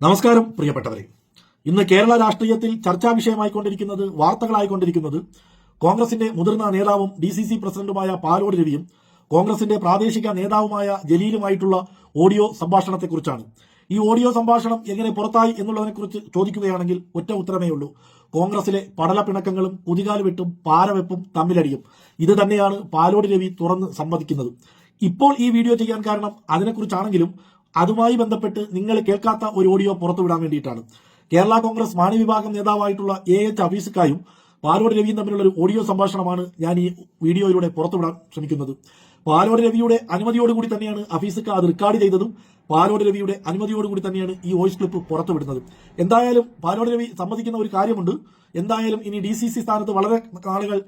നമസ്കാരം പ്രിയപ്പെട്ടവരെ. ഇന്ന് കേരള രാഷ്ട്രീയത്തിൽ ചർച്ചാ വിഷയമായിക്കൊണ്ടിരിക്കുന്നത് വാർത്തകളായിക്കൊണ്ടിരിക്കുന്നത് കോൺഗ്രസിന്റെ മുതിർന്ന നേതാവും ഡി സി സി പ്രസിഡന്റുമായ പാലോട് രവിയും കോൺഗ്രസിന്റെ പ്രാദേശിക നേതാവുമായ ജലീലുമായിട്ടുള്ള ഓഡിയോ സംഭാഷണത്തെക്കുറിച്ചാണ്. ഈ ഓഡിയോ സംഭാഷണം എങ്ങനെ പുറത്തായി എന്നുള്ളതിനെക്കുറിച്ച് ചോദിക്കുകയാണെങ്കിൽ ഒറ്റ ഉത്തരമേ ഉള്ളൂ. കോൺഗ്രസിലെ പടലപ്പിണക്കങ്ങളും കുതികാലുവെട്ടും പാരവെപ്പും തമ്മിലടിയും. ഇത് തന്നെയാണ് പാലോട് രവി തുറന്ന് സമ്മതിക്കുന്നത്. ഇപ്പോൾ ഈ വീഡിയോ ചെയ്യാൻ കാരണം അതിനെക്കുറിച്ചാണെങ്കിലും അതുമായി ബന്ധപ്പെട്ട് നിങ്ങൾ കേൾക്കാത്ത ഒരു ഓഡിയോ പുറത്തുവിടാൻ വേണ്ടിയിട്ടാണ്. കേരള കോൺഗ്രസ് മാനവിഭാഗം നേതാവായിട്ടുള്ള എ എച്ച് അബീസിക്കായും പാലോട് രവിയും തമ്മിലുള്ള ഒരു ഓഡിയോ സംഭാഷണമാണ് ഞാൻ ഈ വീഡിയോയിലൂടെ പുറത്തുവിടാൻ ശ്രമിക്കുന്നത്. പാലോട് രവിയുടെ അനുമതിയോടുകൂടി തന്നെയാണ് അഫീസിക്ക അത് റെക്കോർഡ് ചെയ്തതും പാലോട് രവിയുടെ അനുമതിയോടുകൂടി തന്നെയാണ് ഈ വോയിസ് ക്ലിപ്പ് പുറത്തുവിടുന്നത്. എന്തായാലും പാലോട് രവി സമ്മതിക്കുന്ന ഒരു കാര്യമുണ്ട്. എന്തായാലും ഇനി ഡി സി സി സ്ഥാനത്ത് വളരെ നാളുകൾ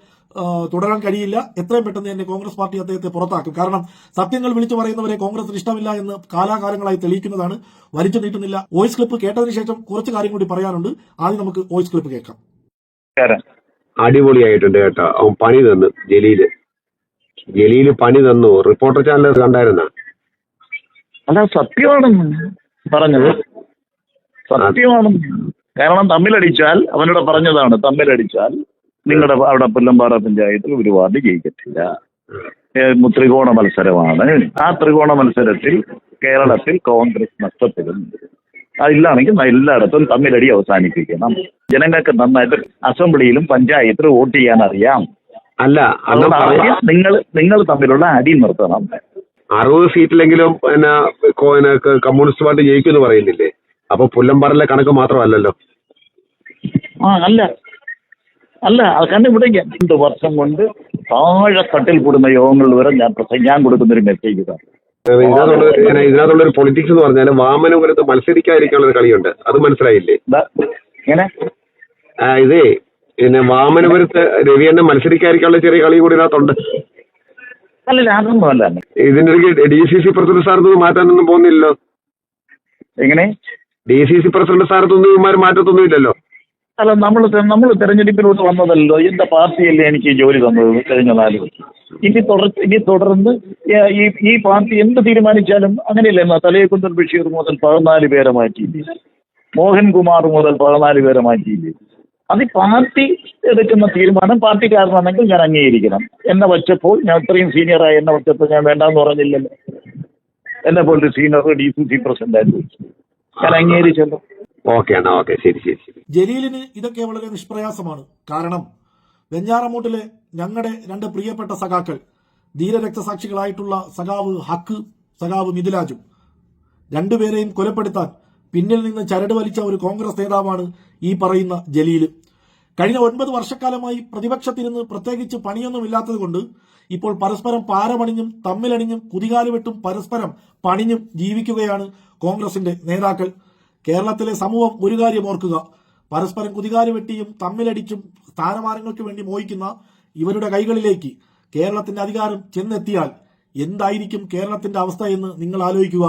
തുടരാൻ കഴിയില്ല. എത്രയും പെട്ടെന്ന് തന്നെ കോൺഗ്രസ് പാർട്ടി അദ്ദേഹത്തെ പുറത്താക്കും. കാരണം സത്യങ്ങൾ വിളിച്ചു പറയുന്നവരെ കോൺഗ്രസിന് ഇഷ്ടമില്ല എന്ന് കാലാകാലങ്ങളായി തെളിയിക്കുന്നതാണ്. വലിച്ചു നീട്ടുന്നില്ല. വോയിസ് ക്ലിപ്പ് കേട്ടതിന് ശേഷം കുറച്ച് കാര്യം കൂടി പറയാനുണ്ട്. ആദ്യം നമുക്ക് വോയിസ് ക്ലിപ്പ് കേൾക്കാം. അടിപൊളിയായിട്ടുണ്ട് കേട്ടോ. അവൻ പണി തന്നു. ജലീൽ. ജലീൽ പണി തന്നു. റിപ്പോർട്ടർ ചാനൽ കണ്ടായിരുന്ന? അതാ സത്യമാണ് പറഞ്ഞത്. സത്യമാണ് കാരണം തമ്മിലടിച്ചാൽ അവനോട് പറഞ്ഞതാണ് തമ്മിലടിച്ചാൽ നിങ്ങളുടെ അവിടെ പുല്ലമ്പാറ പഞ്ചായത്തിൽ ഒരു വാർഡ് ജയിക്കത്തില്ല. ത്രികോണ മത്സരമാണ്. ആ ത്രികോണ മത്സരത്തിൽ കേരളത്തിൽ കോൺഗ്രസ് നഷ്ടപ്പെടുന്നു അതില്ലാണെങ്കിൽ എല്ലായിടത്തും തമ്മിലടി അവസാനിപ്പിക്കണം. ജനങ്ങൾക്ക് നന്നായിട്ട് അസംബ്ലിയിലും പഞ്ചായത്തിലും വോട്ട് ചെയ്യാൻ അറിയാം അല്ല നിങ്ങൾ നിങ്ങൾ തമ്മിലുള്ള അടി നിർത്തണം. അറുപത് സീറ്റിലെങ്കിലും പിന്നെ പിന്നെ കമ്മ്യൂണിസ്റ്റ് പാർട്ടി ജയിക്കുമെന്ന് പറയുന്നില്ലേ? അപ്പൊ പുല്ലമ്പാറിലെ കണക്ക് മാത്രമല്ലല്ലോ. ആ അല്ല. അല്ല കാരണം ഇവിടെ രണ്ട് വർഷം കൊണ്ട് താഴെ തട്ടിൽ കൂടുന്ന യോഗങ്ങൾ വരെ ഞാൻ ഞാൻ കൊടുക്കുന്ന ഒരു മെസ്സേജ് ഇതാണ് ഇതിനകത്തുള്ള ഒരു പൊളിറ്റിക്സ് എന്ന് പറഞ്ഞാൽ വാമനപുരത്ത് മത്സരിക്കാതിരിക്കാനുള്ള ഒരു കളിയുണ്ട്. അത് മനസ്സിലായില്ലേ? ഇതേ പിന്നെ വാമനപുരത്ത് രവി എന്നെ മത്സരിക്കാതിരിക്കാനുള്ള ചെറിയ കളി കൂടി ഇതിനകത്തുണ്ട്. അല്ലല്ല അതൊന്നും അല്ല ഇതിന്റെ ഡി സി സി പ്രസിഡന്റ് സ്ഥാനത്ത് മാറ്റാനൊന്നും പോകുന്നില്ലല്ലോ. എങ്ങനെ? ഡി സി സി പ്രസിഡന്റ് സ്ഥാനത്തൊന്നും ഇവന്മാർ മാറ്റത്തൊന്നും ഇല്ലല്ലോ അല്ല നമ്മൾ നമ്മൾ തെരഞ്ഞെടുപ്പിലോട്ട് വന്നതല്ലോ. എന്റെ പാർട്ടിയല്ലേ എനിക്ക് ജോലി തന്നത് കഴിഞ്ഞ നാല് ഇനി തുടർ ഇനി തുടർന്ന് ഈ ഈ പാർട്ടി എന്ത് തീരുമാനിച്ചാലും അങ്ങനെയല്ലേ എന്നാ തലയെക്കുന്തൽ ബഷീർ മുതൽ പതിനാല് പേരെ മാറ്റിയില്ലേ? മോഹൻകുമാർ മുതൽ പതിനാല് പേരെ മാറ്റിയില്ലേ? അത് പാർട്ടി എടുക്കുന്ന തീരുമാനം പാർട്ടിക്കാരനാണെങ്കിൽ ഞാൻ അംഗീകരിക്കണം. എന്നെ വച്ചപ്പോൾ ഞാൻ ഇത്രയും സീനിയറായി എന്നെ വച്ചപ്പോൾ ഞാൻ വേണ്ടാന്ന് പറഞ്ഞില്ലല്ലോ. എന്നെ പോലൊരു senior D C C president ആയിരുന്നു ഞാൻ അംഗീകരിച്ചല്ലോ. ഓക്കെ ഓക്കെ ശരി ശരി ശരി. ജലീലിന് ഇതൊക്കെ വളരെ നിഷ്പ്രയാസമാണ്. കാരണം വെഞ്ഞാറമൂട്ടിലെ ഞങ്ങളുടെ രണ്ട് പ്രിയപ്പെട്ട സഖാക്കൾ ധീരരക്തസാക്ഷികളായിട്ടുള്ള സഖാവ് ഹക്ക് സഖാവ് മിഥിലാജും രണ്ടുപേരെയും കൊലപ്പെടുത്താൻ പിന്നിൽ നിന്ന് ചരട് വലിച്ച ഒരു കോൺഗ്രസ് നേതാവാണ് ഈ പറയുന്ന ജലീൽ. കഴിഞ്ഞ ഒൻപത് വർഷക്കാലമായി പ്രതിപക്ഷത്തിരുന്ന് പ്രത്യേകിച്ച് പണിയൊന്നുമില്ലാത്തതുകൊണ്ട് ഇപ്പോൾ പരസ്പരം പാരമണിഞ്ഞും തമ്മിലണിഞ്ഞും കുതികാലുവെട്ടും പരസ്പരം പണിഞ്ഞും ജീവിക്കുകയാണ് കോൺഗ്രസിന്റെ നേതാക്കൾ. കേരളത്തിലെ സമൂഹം ഒരു കാര്യം ഓർക്കുക. പരസ്പരം കുതികാലുവെട്ടിയും തമ്മിലടിച്ചും സ്ഥാനമാനങ്ങൾക്ക് വേണ്ടി മോഹിക്കുന്ന ഇവരുടെ കൈകളിലേക്ക് കേരളത്തിന്റെ അധികാരം ചെന്നെത്തിയാൽ എന്തായിരിക്കും കേരളത്തിന്റെ അവസ്ഥ എന്ന് നിങ്ങൾ ആലോചിക്കുക.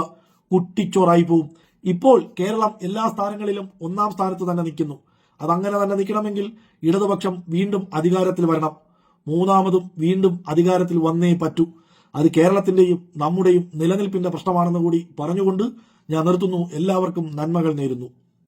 കുട്ടിച്ചോറായി പോവും. ഇപ്പോൾ കേരളം എല്ലാ സ്ഥാനങ്ങളിലും ഒന്നാം സ്ഥാനത്ത് തന്നെ നിൽക്കുന്നു. അതങ്ങനെ തന്നെ നിൽക്കണമെങ്കിൽ ഇടതുപക്ഷം വീണ്ടും അധികാരത്തിൽ വരണം. മൂന്നാമതും വീണ്ടും അധികാരത്തിൽ വന്നേ പറ്റൂ. അത് കേരളത്തിന്റെയും നമ്മുടെയും നിലനിൽപ്പിന്റെ പ്രശ്നമാണെന്ന് കൂടി പറഞ്ഞുകൊണ്ട് ഞാൻ നിർത്തുന്നു. എല്ലാവർക്കും നന്മകൾ നേരുന്നു.